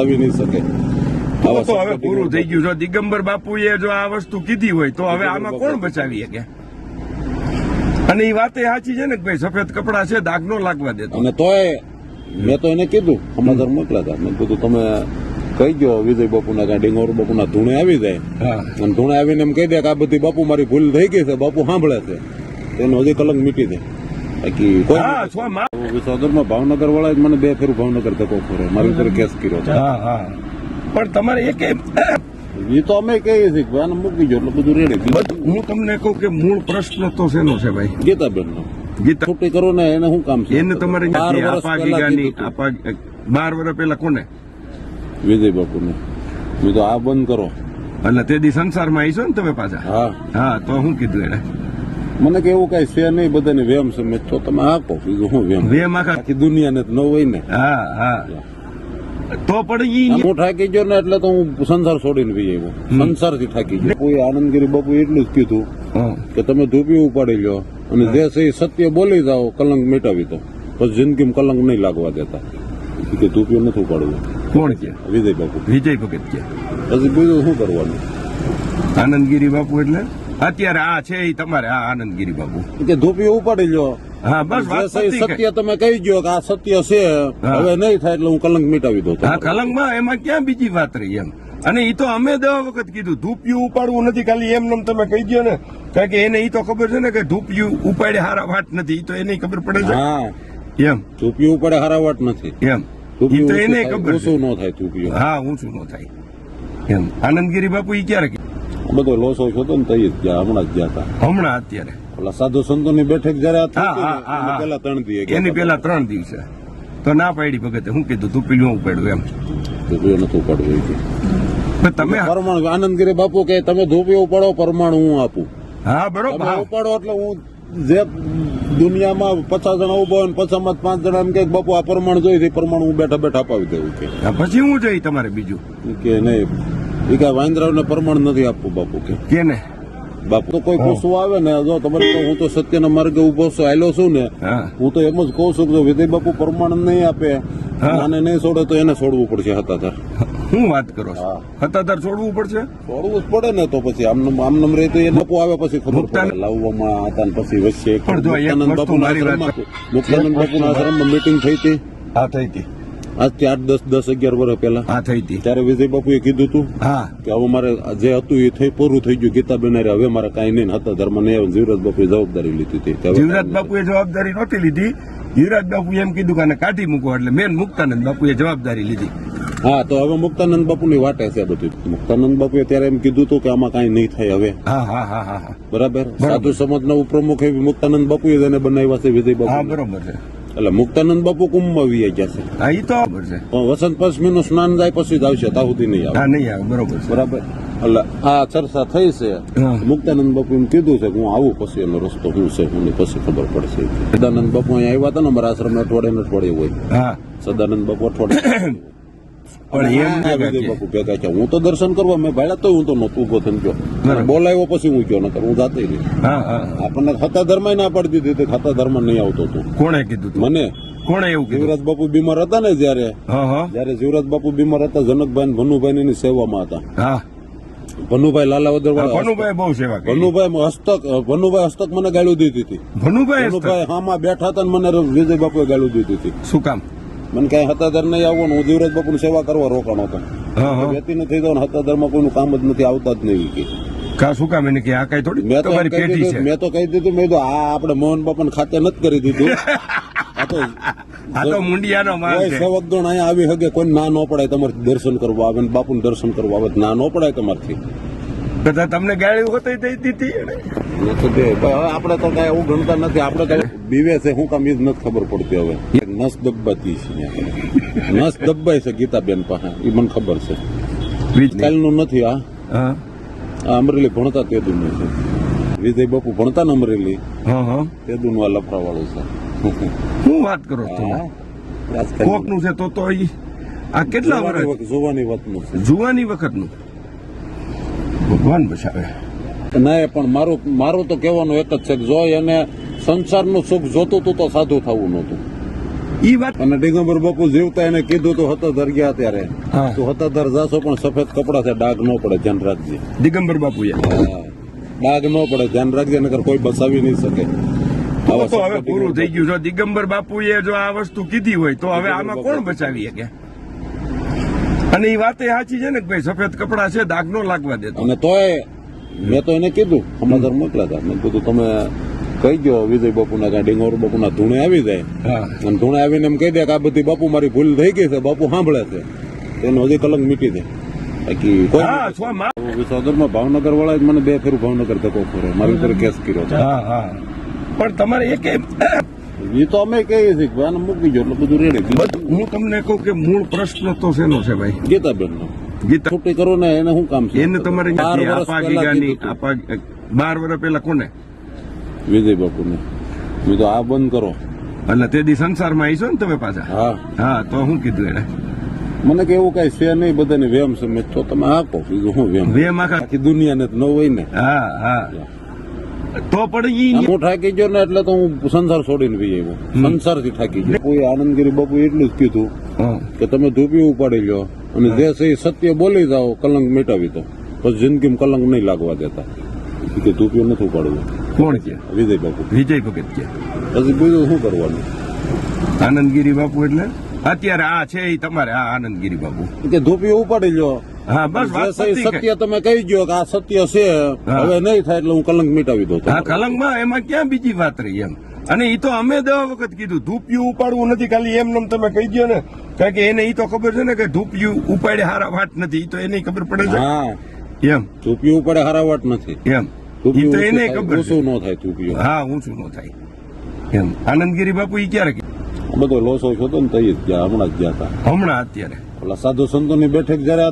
આવી નહીં શકે. તો હવે પૂરું થઈ ગયું. જો દિગંબર બાપુએ જો આ વસ્તુ કીધી હોય તો હવે આમાં કોણ બચાવી શકે? અને એ વાતે સાચી છે ને કે ભાઈ સફેદ કપડા છે દાગ નો લાગવા દેતો. અને તોય મેં તો એને કીધું સમાચાર મોકલા હતા. મેં કીધું તમે કહી ગયો વિજય બાપુના કાંઈ ડિંગોર બાપુના ધૂણે આવી જાય. હા. અને ધૂણે આવીને એમ કહી દે કે આ બધી બાપુ મારી ભૂલ થઈ ગઈ છે બાપુ સાંભળે છે. તેનો હજી કલંક મીટી દે. બાકી કોઈ ભાવનગર વાળા મને બે ફેર ભાવનગર ધક્કો ખોરે મારી ઉપર કેસ કર્યો છે પણ તમારે એક એ તો અમે કહીએ છીએ કે આને મૂકી જો એટલે બધું રેડી હું તમને કહું કે મૂળ પ્રશ્ન તો શેનો છે ભાઈ? ગીતાબેન નો ગીતા છૂટી કરો ને એને શું કામ છે? એને તમારે બાર વર્ષ પેલા પહેલા કોને. વિજય બાપુને. મેં તો આ બંધ કરો. એટલે તે દી સંસારમાં આવીશો ને તમે પાછા? હા. હા તો શું કીધું એને. મને કે એવું કઈ છે નહીં બધાને વેમ છે. મેં તો તમે આપો બીજું હું વેમ? વેમ આખા દુનિયાને તો ન હોય ને. હા હા. તો પણ હું થાકી ગયો ને એટલે તો હું સંસાર છોડીને બી આવ્યો. સંસારથી થાકી ગયો. કોઈ આનંદગીરી બાપુ એટલું જ કીધું કે તમે ધૂપી ઉપાડી લો અને જે છે સત્ય બોલી જાઓ કલંક મિટાવી દો. પછી જિંદગીમાં કલંક નહીં લાગવા દેતા. કે ધૂપિયો નથી ઉપાડવું. કોણ કે? વિજય બાપુ. વિજય ભગત કે. પછી બીજું શું કરવાનું? આનંદગીરી બાપુ એટલે? અત્યારે આ છે એ તમારે આ આનંદગીરી બાબુ. કે ધોપી ઉપાડી લ્યો. હા બસ. સત્ય તમે કહી ગયો કે આ સત્ય છે હવે નહીં થાય એટલે હું કલંક મિટાવી દઉં હા કલંકમાં એમાં ક્યાં બીજી વાત રહી એમ? અને એ તો અમે દવા વખત કીધું ધૂપિયું ઉપાડવું નથી ખાલી એમ નમ તમે કહી દો ને. કારણ કે એને એ તો ખબર છે ને કે ધૂપિયું ઉપાડે હારા વાટ નથી એ તો એને ખબર પડે છે. હા. એમ. ધૂપિયું ઉપાડે હારા વાટ નથી. એમ. તો એને ખબર શું ન થાય ધૂપિયું. હા ઊંચું ન થાય. એમ. આનંદગીરી બાપુ એ ક્યારે? બધો લોસો છો તો ને તઈ જ ગયા હમણાં જ ગયા હતા હમણાં અત્યારે? ઓલા સાધુ સંતોની બેઠક જયારે પેલા ત્રણ દિવસ એની. પેલા ત્રણ દિવસે. તો ના પાડી ભગતે. હું કીધું તું પીલું ઉપાડ્યું એમ. ધૂપિયો નથી ઉપાડવું તમે પરમાણુ આનંદગીરી બાપુ કે તમે ધૂપિયો ઉપાડો પરમાણુ હું આપું. હા બરોબર. ઉપાડો એટલે હું જે દુનિયામાં પચાસ જણા ઊભો હોય પચાસમાં પાંચ જણા એમ કે બાપુ આ પરમાણુ જોઈ પરમાણુ હું બેઠા બેઠા અપાવી દેવું કે પછી હું જોઈ તમારે બીજું? કે નહીં. એ કે વાંદરાવને પરમાણુ નથી આપવું બાપુ કે. કેને? બાપુ તો કોઈ પૂછવું આવે ને જો તમારે તો હું તો સત્યના માર્ગે ઊભો છું આયલો છું ને હું. તો એમ જ કહું છું કે વિજય બાપુ પ્રમાણ નહીં આપે આને નહીં છોડે તો એને છોડવું પડશે હતાધાર. હું વાત કરો. હતાધાર છોડવું પડશે? છોડવું જ પડે ને તો પછી આમનમ આમનમ રહે તો એ બાપુ આવે પછી ખબર પડે. લાવવામાં હતા પછી વચ્ચે મુક્તાનંદ બાપુના આશ્રમમાં મીટિંગ થઈ હતી. હા થઈ હતી. આજથી આઠ દસ દસ અગિયાર વર્ષ પહેલા. હા થઈ હતી. ત્યારે વિજય બાપુએ કીધું હતું હા. કે હવે મારે જે હતું એ થઈ પૂરું થઈ ગયું. ગીતા બેનારે હવે મારે કાંઈ નહીં. હતા ધર્મ નહીં જીવરાજ બાપુએ જવાબદારી લીધી હતી. જીવરાજ બાપુએ જવાબદારી નહોતી લીધી. જીવરાજ બાપુ એમ કીધું કે કાઢી મૂકો એટલે મેન મુક્તાનંદ બાપુએ જવાબદારી લીધી. હા તો હવે મુક્તાનંદ બાપુની વાટે છે બધું. મુક્તાનંદ બાપુએ ત્યારે એમ કીધું હતું કે આમાં કાંઈ નહીં થાય હવે. હા હા હા હા હા. બરાબર? સાધુ સમાજના ઉપપ્રમુખ મુક્તાનંદ બાપુએ એને બનાવ્યા છે વિજય બાપુ બરોબર છે. એટલે મુક્તાનંદ બાપુ કુંભમાં વી ગયા છે. હા એ તો બરોબર છે. પણ વસંત પંચમીનું સ્નાન જાય પછી જ આવશે ત્યાં સુધી નહીં આવે. નહીં આવે બરોબર બરાબર? એટલે આ ચર્ચા થઈ છે. મુક્તાનંદ બાપુ એમ કીધું છે કે હું આવું પછી એનો રસ્તો શું છે હું પછી ખબર પડશે. સદાનંદ બાપુ અહીંયા આવ્યા હતા ને અમારા આશ્રમ અઠવાડિયે ને અઠવાડિયે હોય. સદાનંદ બાપુ અઠવાડિયે પણ એમ ભેગા છે હું તો દર્શન કરવા મેં ભાડા તો હું તો નહોતું ઊભો થઈને ગયો. બોલાવ્યો પછી હું ગયો નકર હું જાતે આપણને ખાતા ધર્મ ના પાડી દીધી ખાતા ધર્મ નહીં આવતો તું કોણે કીધું મને? કોણે એવું કીધું? જીવરાજ બાપુ બીમાર હતા ને જયારે? જયારે જીવરાજ બાપુ બીમાર હતા જનકભાઈ ને ભનુભાઈ ની સેવામાં હતા. ભનુભાઈ લાલાવદર ભનુભાઈ બહુ સેવા કરી. ભનુભાઈ હસ્તક ભનુભાઈ હસ્તક મને ગાળું દીધી હતી. ભનુભાઈ. ભનુભાઈ હામાં બેઠા હતા ને મને વિજય બાપુએ ગાળું દીધી હતી. શું કામ? મને કઈ હતાદર નહીં આવવું હું જીવરાજ બાપુની સેવા કરવા રોકાણો હતો. વ્યક્તિ નથી તો હતાદરમાં કોઈનું કામ જ નથી આવતા જ નહીં કે. કા શું કામ? એને કે આ કઈ થોડી મેં તો એમ તમારી કહી પેટી છે. મેં તો કહી દીધું મેં કીધું આ આપણે મોહન બાપાને ખાતે નથી કરી દીધું. આ તો આ તો મુંડિયાનો માલ છે. સેવક અહીંયા આવી શકે કોઈ ના ન પડાય તમારે દર્શન કરવા આવે ને બાપુનું દર્શન કરવા આવે ના ન પડાય તમારથી. બધા તમને ગાળી હોતી દઈ દીધી આપણે તો કઈ એવું ગણતા નથી આપણે તો બીવે છે શું કામ એ જ નથી ખબર પડતી હવે. નસ દબાતી છે નસ દબાય છે ગીતાબેન પાસે. એ મને ખબર છે. કાલનું નથી આ હા. આ અમરેલી ભણતા તે દુનું છે. વિજય બાપુ ભણતા ને અમરેલી? હા હા. તે દુનું આ લફરા વાળું છે. શું વાત કરો છો? તમે કોકનું છે તો તો ઈ આ કેટલા વર્ષ? જોવાની વાતનું છે. જુવાની વખતનું ભગવાન બચાવે. ના પણ મારું મારું તો કહેવાનું એક જ છે જોય જો એને સંસારનું સુખ જોતું હતું તો સાધુ થવું નહોતું. ઈ વાત અને દિગંબર બાપુ જીવતા એને કીધું તો હતાધર ગયા ત્યારે. તો હતાધર જાશો પણ સફેદ કપડા છે ડાઘ ન પડે ધ્યાન રાખજે. દિગંબર બાપુએ. હા. ડાઘ ન પડે ધ્યાન રાખજે નકર કોઈ બસાવી નહીં શકે. તો હવે પૂરું થઈ ગયું. જો દિગંબર બાપુએ જો આ વસ્તુ કીધી હોય તો હવે આમાં કોણ બચાવી શકે? અને એ વાતે સાચી છે ને કે ભાઈ સફેદ કપડા છે દાગ નો લાગવા દેતો. અને તોય મેં તો એને કીધું અમારા મોકલ્યા હતા મેં કીધું તમે કહી ગયો વિજય બાપુના કાંઈ ડિંગોર બાપુના ધૂણે આવી જાય. અને ધૂણે આવીને એમ કહી દે કે આ બધી બાપુ મારી ભૂલ થઈ ગઈ છે બાપુ સાંભળે છે. એનો હજી કલંક મીટી દે. બાકી કોઈ ભાવનગર વાળા મને બે ફેરું ભાવનગર ધક્કો કર્યો મારી ઉપર કેસ કર્યો પણ તમારે એક એ તો અમે કહીએ છીએ કે આને મૂકી ગયો એટલે બધું રેડી હું તમને કહું કે મૂળ પ્રશ્ન તો શેનો છે ભાઈ? ગીતાબેન નો ગીતા છૂટી કરો ને એને શું કામ છે? એને તમારે બાર વર્ષ પહેલા કોને? વિજય બાપુને. મેં તો આ બંધ કરો. એટલે તે દી સંસારમાં આવીશો ને તમે પાછા? હા. હા તો શું કીધું એને. મને કે એવું કઈ છે નહીં બધાને વેમ છે. મેં તો તમે આપો. બીજું હું વેમ વેમ આખા દુનિયાને તો ન હોય ને. હા હા. તો પણ હું થાકી ગયો ને એટલે તો હું સંસાર છોડીને બી આવ્યો. સંસારથી થાકી ગયો. કોઈ આનંદગીરી બાપુ એટલું જ કીધું કે તમે ધૂપી ઉપાડી લો અને જે સહી એ સત્ય બોલી જાઓ કલંક મિટાવી દો. પછી જિંદગીમાં કલંક નહીં લાગવા દેતા. કે ધૂપિયું નથી ઉપાડવું. કોણ કે? વિજય ભગત વિજય ભગત કે. પછી બીજું શું કરવાનું? આનંદગીરી બાપુ એટલે? અત્યારે આ છે એ તમારે આ આનંદગીરી બાપુ. કે ધૂપિયું ઉપાડી લો હા બસ. સત્ય તમે કહી ગયો કે આ સત્ય છે હવે નહીં થાય એટલે હું કલંક મિટાવી દઉં હા કલંકમાં એમાં ક્યાં બીજી વાત રહી એમ? અને એ તો અમે દવા વખત કીધું ધૂપિયું ઉપાડવું નથી ખાલી એમ નમ તમે કહી દો ને. કારણ કે એને એ તો ખબર છે ને કે ધૂપિયું ઉપાડે હારા વાટ નથી એ તો એને ખબર પડે છે. હા. એમ. ધૂપિયું ઉપાડે હારા વાટ નથી. એમ. તો એને ખબર છે. ન થાય ધૂપિયું હા ઊંચું ન થાય. એમ. આનંદગીરી બાપુ ઈ ક્યારે? બધો લોસો છો તો ને તઈ જ ગયા હમણાં જ ગયા હતા હમણાં અત્યારે. ઓલા સાધુ સંતોની બેઠક જયારે